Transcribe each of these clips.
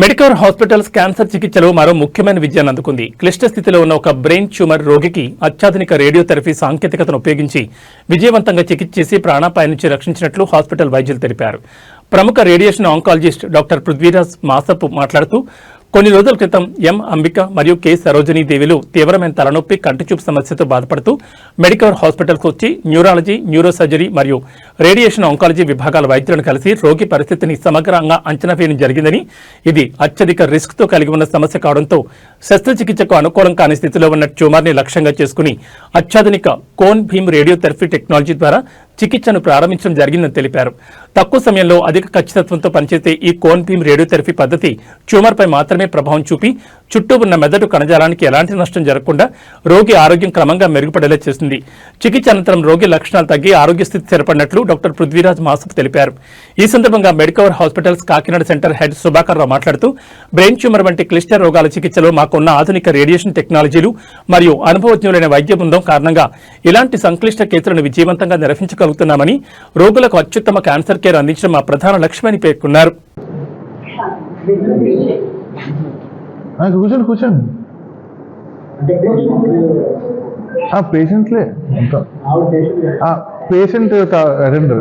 Medicover hospitals cancer చికిత్సలో మరో ముఖ్యమైన విజయాన్ని అందుకుంది. క్లిష్ట స్థితిలో ఉన్న ఒక బ్రెయిన్ ట్యూమర్ రోగికి అత్యాధునిక రేడియోథెరపీ సాంకేతికతను ఉపయోగించి విజయవంతంగా చికిత్స చేసి ప్రాణాపాయం నుంచి రక్షించినట్లు హాస్పిటల్ వైద్యులు తెలిపారు. ప్రముఖ radiation oncologist doctor Prithviraj Masap మాట్లాడుతూ కొన్ని రోజుల క్రితం ఎం. అంబిక మరియు కె. సరోజినీ దేవిలు తీవ్రమైన తలనొప్పి కంటిచూపు సమస్యతో బాధపడుతూ మెడికవర్ హాస్పిటల్కు వచ్చి న్యూరాలజీ న్యూరో సర్జరీ మరియు రేడియేషన్ ఆంకాలజీ విభాగాల వైద్యులను కలిసి రోగి పరిస్థితిని సమగ్రంగా అంచనా వేయడం జరిగిందని ఇది అత్యధిక రిస్క్తో కలిగి ఉన్న సమస్య కావడంతో శస్త్రచికిత్సకు అనుకూలం కాని స్థితిలో ఉన్న ట్యూమర్ని లక్ష్యంగా చేసుకుని అత్యాధునిక కోన్ భీమ్ రేడియోథెరపీ టెక్నాలజీ ద్వారా చికిత్సను ప్రారంభించడం జరిగిందని తెలిపారు. తక్కువ సమయంలో అధిక ఖచ్చితత్వంతో పనిచేసే ఈ కోన్ భీమ్ రేడియోథెరపీ పద్ధతి ట్యూమర్పై మాత్రమే ప్రభావం చూపి చుట్టూ ఉన్న మెదడు కణజాలానికి ఎలాంటి నష్టం జరగకుండా రోగి ఆరోగ్యం క్రమంగా మెరుగుపడేలా చేస్తుంది. చికిత్స అనంతరం రోగి లక్షణాలు తగ్గి ఆరోగ్య స్థితి స్థిరపడినట్లు డాక్టర్ పృథ్వీరాజ్ మాసప్ తెలిపారు. ఈ సందర్భంగా Medicover hospitals Kakinada centre head Subhakar Rao మాట్లాడుతూ బ్రెయిన్ ట్యూమర్ వంటి క్లిష్ట రోగాల చికిత్సలో మాకున్న ఆధునిక రేడియేషన్ టెక్నాలజీలు మరియు అనుభవజ్ఞులైన వైద్య బృందం కారణంగా ఇలాంటి సంక్లిష్ట కేసులను విజయవంతంగా నిర్వహించగలుగుతున్నామని రోగులకు అత్యుత్తమ క్యాన్సర్ కేర్ అందించడం మా ప్రధాన లక్ష్యమని పేర్కొన్నారు. కూర్చోండి కూర్చోండి. పేషెంట్లే అంతా ఆ, పేషెంట్ రండి.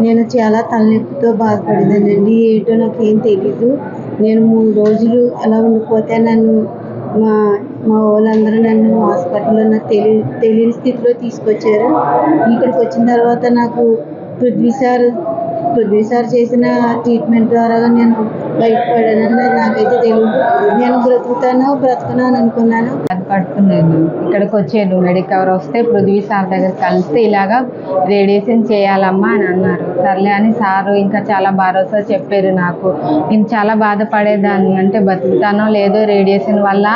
నేను చాలా తలనొప్పితో బాధపడేదానండి ఏంటో నాకు ఏం తెలీదు. నేను మూడు రోజులు అలా ఉండిపోతే నన్ను మా మా వాళ్ళందరూ నన్ను హాస్పిటల్లో నాకు తెలి తెలియని స్థితిలో తీసుకొచ్చారు. ఇక్కడికి వచ్చిన తర్వాత నాకు పృథ్వీ సార్ పృథ్వీ సార్ చేసిన ట్రీట్మెంట్ ద్వారా నేను బయటపడానని నాకైతే తెలియదు నేను బ్రతుకుతాను బ్రతకను అని అనుకున్నాను. బాధపడుతున్నాను ఇక్కడికి వచ్చాను మెడికవర్ వస్తే పృథ్వీ సార్ దగ్గర కలిస్తే ఇలాగా రేడియేషన్ చేయాలమ్మా అని అన్నారు. సర్లే అని సారు ఇంకా చాలా భరోసా చెప్పారు నాకు. నేను చాలా బాధపడేదాన్ని. అంటే బతుకుతానో లేదో రేడియేషన్ వల్ల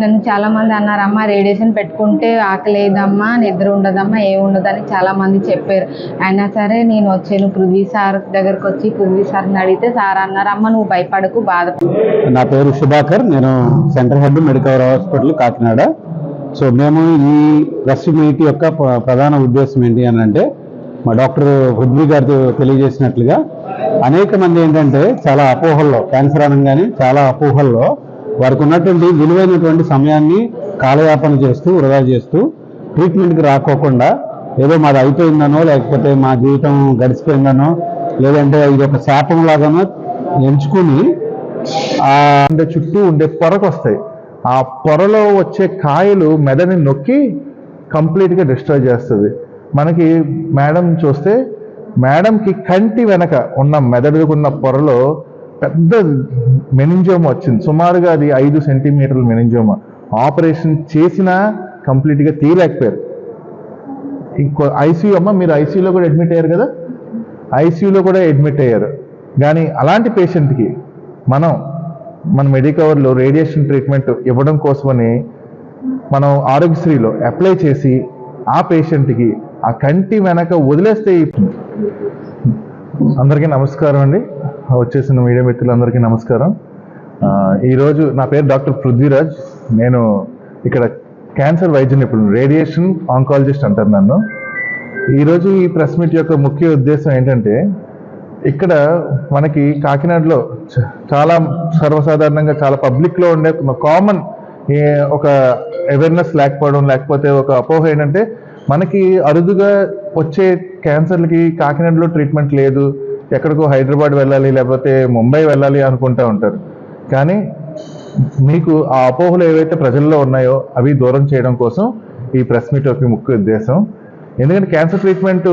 నన్ను చాలామంది అన్నారమ్మా రేడియేషన్ పెట్టుకుంటే ఆకలేదమ్మా నిద్ర ఉండదమ్మా ఏ ఉండదని చాలామంది చెప్పారు. అయినా సరే నేను వచ్చాను పృథ్వీ సార్ దగ్గరకు వచ్చి పృథ్వీ సార్ని అడిగితే సార్ అన్నారమ్మా నువ్వు భయపడకు బాధ నా పేరు సుభాకర్ నేను centre head Medicover hospital Kakinada so మేము ఈ ప్రెస్ మీట్ యొక్క ప్రధాన ఉద్దేశం ఏంటి అని అంటే మా డాక్టర్ హుద్వి గారితో తెలియజేసినట్లుగా అనేక మంది ఏంటంటే చాలా అపోహల్లో క్యాన్సర్ అనగానే చాలా అపోహల్లో వారికి ఉన్నటువంటి విలువైనటువంటి సమయాన్ని కాలయాపన చేస్తూ వృధా చేస్తూ ట్రీట్మెంట్కి రాకోకుండా ఏదో మాది అయిపోయిందనో లేకపోతే మా జీవితం గడిచిపోయిందనో లేదంటే ఇది ఒక శాపం లాగానో ఎంచుకుని ఆ చుట్టూ ఉండే పొరకు వస్తాయి ఆ పొరలో వచ్చే కాయలు మెదడుని నొక్కి కంప్లీట్గా డిస్ట్రాయ్ చేస్తుంది. మనకి మేడం చూస్తే మేడంకి కంటి వెనక ఉన్న మెదడుకున్న పొరలో పెద్ద మెనింజోమ వచ్చింది. సుమారుగా అది ఐదు సెంటీమీటర్ల మెనింజోమ ఆపరేషన్ చేసినా కంప్లీట్గా తీయలేకపోయారు. ఇంకో ఐసీయూ అమ్మ మీరు ఐసీయూలో కూడా అడ్మిట్ అయ్యారు కదా? ఐసీయూలో కూడా అడ్మిట్ అయ్యారు. కానీ అలాంటి పేషెంట్కి మనం మన మెడికవర్లో రేడియేషన్ ట్రీట్మెంట్ ఇవ్వడం కోసమని మనం ఆరోగ్యశ్రీలో అప్లై చేసి ఆ పేషెంట్కి ఆ కంటి వెనక వదిలేస్తే అందరికీ నమస్కారం అండి. వచ్చేసిన మీడియా మిత్రులందరికీ నమస్కారం. ఈరోజు నా పేరు డాక్టర్ పృథ్వీరాజ్. నేను ఇక్కడ క్యాన్సర్ వైద్యం ఇప్పుడు రేడియేషన్ ఆంకాలజిస్ట్ అంటారు నన్ను. ఈరోజు ఈ ప్రెస్ మీట్ యొక్క ముఖ్య ఉద్దేశం ఏంటంటే ఇక్కడ మనకి కాకినాడలో చ- చాలా సర్వసాధారణంగా చాలా పబ్లిక్లో ఉండే కామన్ ఒక అవేర్నెస్ లేకపోవడం లేకపోతే ఒక అపోహ ఏంటంటే మనకి అరుదుగా వచ్చే క్యాన్సర్లకి కాకినాడలో ట్రీట్మెంట్ లేదు ఎక్కడికో హైదరాబాద్ వెళ్ళాలి లేకపోతే ముంబై వెళ్ళాలి అనుకుంటూ ఉంటారు. కానీ మీకు ఆ అపోహలు ఏవైతే ప్రజల్లో ఉన్నాయో అవి దూరం చేయడం కోసం ఈ ప్రెస్ మీట్ యొక్క ముఖ్య ఉద్దేశం. ఎందుకంటే క్యాన్సర్ ట్రీట్మెంట్